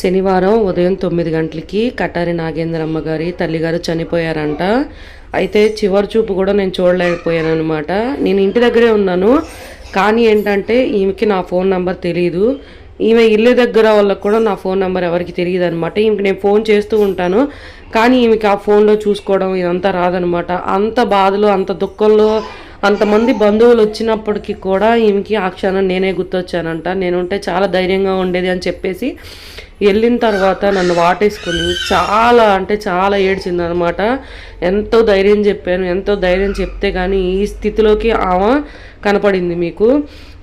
శనివారం ఉదయం తొమ్మిది గంటలకి కటారి నాగేంద్రమ్మ గారి తల్లిగారు చనిపోయారంట. అయితే చివరి చూపు కూడా నేను చూడలేకపోయాను అనమాట నేను ఇంటి దగ్గరే ఉన్నాను. కానీ ఏంటంటే ఈమెకి నా ఫోన్ నంబర్ తెలియదు ఈమె ఇల్లు దగ్గర వాళ్ళకి కూడా నా ఫోన్ నెంబర్ ఎవరికి తెలియదు అనమాట ఈమెకి నేను ఫోన్ చేస్తూ ఉంటాను. కానీ ఈమెకి ఆ ఫోన్లో చూసుకోవడం ఇదంతా రాదనమాట అంత బాధలో అంత దుఃఖంలో అంతమంది బంధువులు వచ్చినప్పటికీ కూడా ఈమెకి ఆ క్షణం నేనే గుర్తొచ్చానంట. నేనుంటే చాలా ధైర్యంగా ఉండేది అని చెప్పేసి వెళ్ళిన తర్వాత నన్ను వాటేసుకుని చాలా అంటే చాలా ఏడ్చింది అనమాట ఎంతో ధైర్యం చెప్పాను. ఎంతో ధైర్యం చెప్తే కానీ ఈ స్థితిలోకి ఆమె కనపడింది మీకు.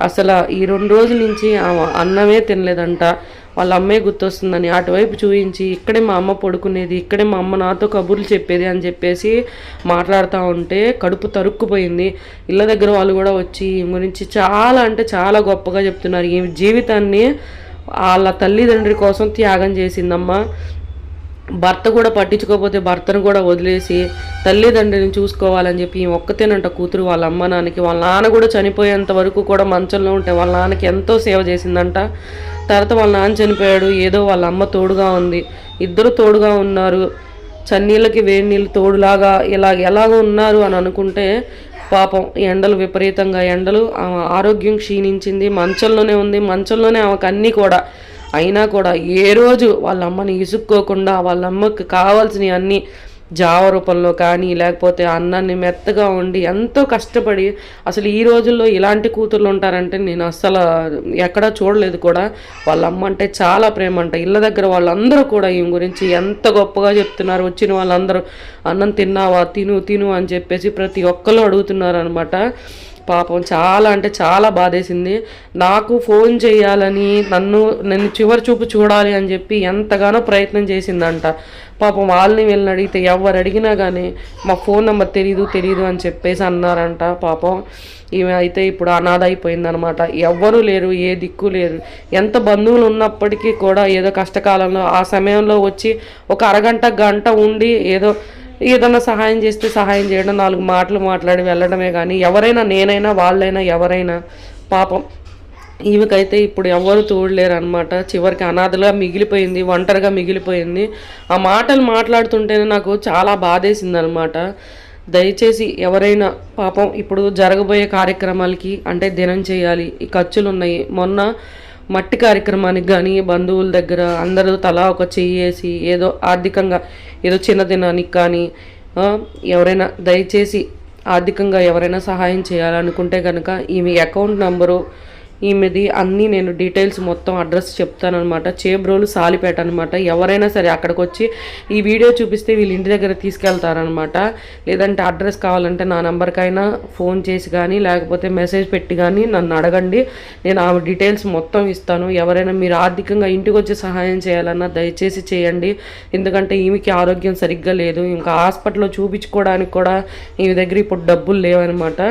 అసలు ఈ రెండు రోజుల నుంచి ఆమె అన్నమే తినలేదంట. వాళ్ళ అమ్మే గుర్తొస్తుందని అటువైపు చూపించి ఇక్కడే మా అమ్మ పడుకునేది ఇక్కడే మా అమ్మ నాతో కబుర్లు చెప్పేది అని చెప్పేసి మాట్లాడుతూ ఉంటే కడుపు తరుక్కుపోయింది. ఇళ్ళ దగ్గర వాళ్ళు కూడా వచ్చి గురించి చాలా అంటే చాలా గొప్పగా చెప్తున్నారు. ఈ జీవితాన్ని వాళ్ళ తల్లిదండ్రి కోసం త్యాగం చేసిందమ్మా. భర్త కూడా పట్టించుకోకపోతే భర్తను కూడా వదిలేసి తల్లిదండ్రిని చూసుకోవాలని చెప్పి ఈ ఒక్కతేనంట కూతురు వాళ్ళ అమ్మ నాన్నకి వాళ్ళ నాన్న కూడా చనిపోయేంత వరకు కూడా మంచంలో ఉంటే వాళ్ళ నాన్నకి ఎంతో సేవ చేసిందంట. తర్వాత వాళ్ళ నాన్న చనిపోయాడు ఏదో వాళ్ళ అమ్మ తోడుగా ఉంది ఇద్దరు తోడుగా ఉన్నారు. చన్నీళ్ళకి వేడి నీళ్ళు తోడులాగా ఇలా ఎలాగో ఉన్నారు అని అనుకుంటే పాపం ఎండలు విపరీతంగా ఎండలు ఆరోగ్యం క్షీణించింది మంచంలోనే ఉంది మంచంలోనే ఆమెకు అన్నీ కూడా అయినా కూడా ఏ రోజు వాళ్ళ అమ్మని ఇసుక్కోకుండా వాళ్ళ అమ్మకి కావాల్సినవి అన్నీ జావ రూపంలో కానీ లేకపోతే అన్నాన్ని మెత్తగా ఉండి ఎంతో కష్టపడి అసలు ఈ రోజుల్లో ఇలాంటి కూతుర్లు ఉంటారంటే నేను అస్సలు ఎక్కడా చూడలేదు కూడా. వాళ్ళ అమ్మ అంటే చాలా ప్రేమ అంట. ఇళ్ళ దగ్గర వాళ్ళందరూ కూడా ఈమె గురించి ఎంత గొప్పగా చెప్తున్నారు. వచ్చిన వాళ్ళందరూ అన్నం తిన్నావా? తిను తిను అని చెప్పేసి ప్రతి ఒక్కరు అడుగుతున్నారు అనమాట పాపం చాలా అంటే చాలా బాధేసింది. నాకు ఫోన్ చేయాలని నన్ను నేను చివరి చూపు చూడాలి అని చెప్పి ఎంతగానో ప్రయత్నం చేసిందంట. పాపం వాళ్ళని వీళ్ళని అడిగితే ఎవరు అడిగినా కానీ మా ఫోన్ నెంబర్ తెలీదు తెలీదు అని చెప్పేసి అన్నారంట పాపం. ఈమె అయితే ఇప్పుడు అనాథ అయిపోయిందనమాట ఎవ్వరూ లేరు ఏ దిక్కు లేరు ఎంత బంధువులు ఉన్నప్పటికీ కూడా ఏదో కష్టకాలంలో ఆ సమయంలో వచ్చి ఒక అరగంట గంట ఉండి ఏదో ఏదన్నా సహాయం చేస్తే సహాయం చేయడం నాలుగు మాటలు మాట్లాడి వెళ్ళడమే కానీ ఎవరైనా నేనైనా వాళ్ళైనా ఎవరైనా పాపం ఈమెకైతే ఇప్పుడు ఎవరు తోడలేరు అనమాట చివరికి అనాథలుగా మిగిలిపోయింది ఒంటరిగా మిగిలిపోయింది. ఆ మాటలు మాట్లాడుతుంటేనే నాకు చాలా బాధేసింది అనమాట దయచేసి ఎవరైనా పాపం ఇప్పుడు జరగబోయే కార్యక్రమాలకి అంటే దినం చేయాలి ఈ ఖర్చులు ఉన్నాయి మొన్న మట్టి కార్యక్రమానికి కానీ బంధువుల దగ్గర అందరూ తలా ఒక చెయ్యేసి ఏదో ఆర్థికంగా ఏదో చిన్నదినానికి కానీ ఎవరైనా దయచేసి ఆర్థికంగా ఎవరైనా సహాయం చేయాలనుకుంటే కనుక ఈమె అకౌంట్ నంబరు ఈమెది అన్నీ నేను డీటెయిల్స్ మొత్తం అడ్రస్ చెప్తానమాట చేబ్రోలు సాలిపేట అనమాట ఎవరైనా సరే అక్కడికి వచ్చి ఈ వీడియో చూపిస్తే వీళ్ళ ఇంటి దగ్గర తీసుకెళ్తారనమాట లేదంటే అడ్రస్ కావాలంటే నా నెంబర్కైనా ఫోన్ చేసి కానీ లేకపోతే మెసేజ్ పెట్టి కానీ నన్ను అడగండి. నేను ఆ డీటెయిల్స్ మొత్తం ఇస్తాను. ఎవరైనా మీరు ఆర్థికంగా ఇంటికి వచ్చి సహాయం చేయాలన్నా దయచేసి చేయండి. ఎందుకంటే ఈమెకి ఆరోగ్యం సరిగ్గా లేదు. ఇంకా హాస్పిటల్లో చూపించుకోవడానికి కూడా ఈమె దగ్గర ఇప్పుడు డబ్బులు లేవనమాట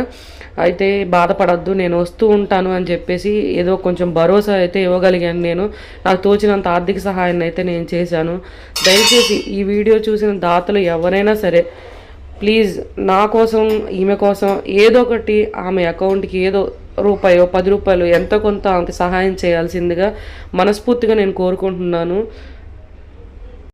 అయితే బాధపడద్దు. నేను వస్తూ ఉంటాను అని చెప్పేసి ఏదో కొంచెం భరోసా అయితే ఇవ్వగలిగాను నేను. నాకు తోచినంత ఆర్థిక సహాయాన్ని అయితే నేను చేశాను. దయచేసి ఈ వీడియో చూసిన దాతలు ఎవరైనా సరే ప్లీజ్ నా కోసం ఈమె కోసం ఏదో ఒకటి ఆమె అకౌంట్కి ఏదో రూపాయో పది రూపాయలు ఎంతో కొంత ఆమెకి సహాయం చేయాల్సిందిగా మనస్ఫూర్తిగా నేను కోరుకుంటున్నాను.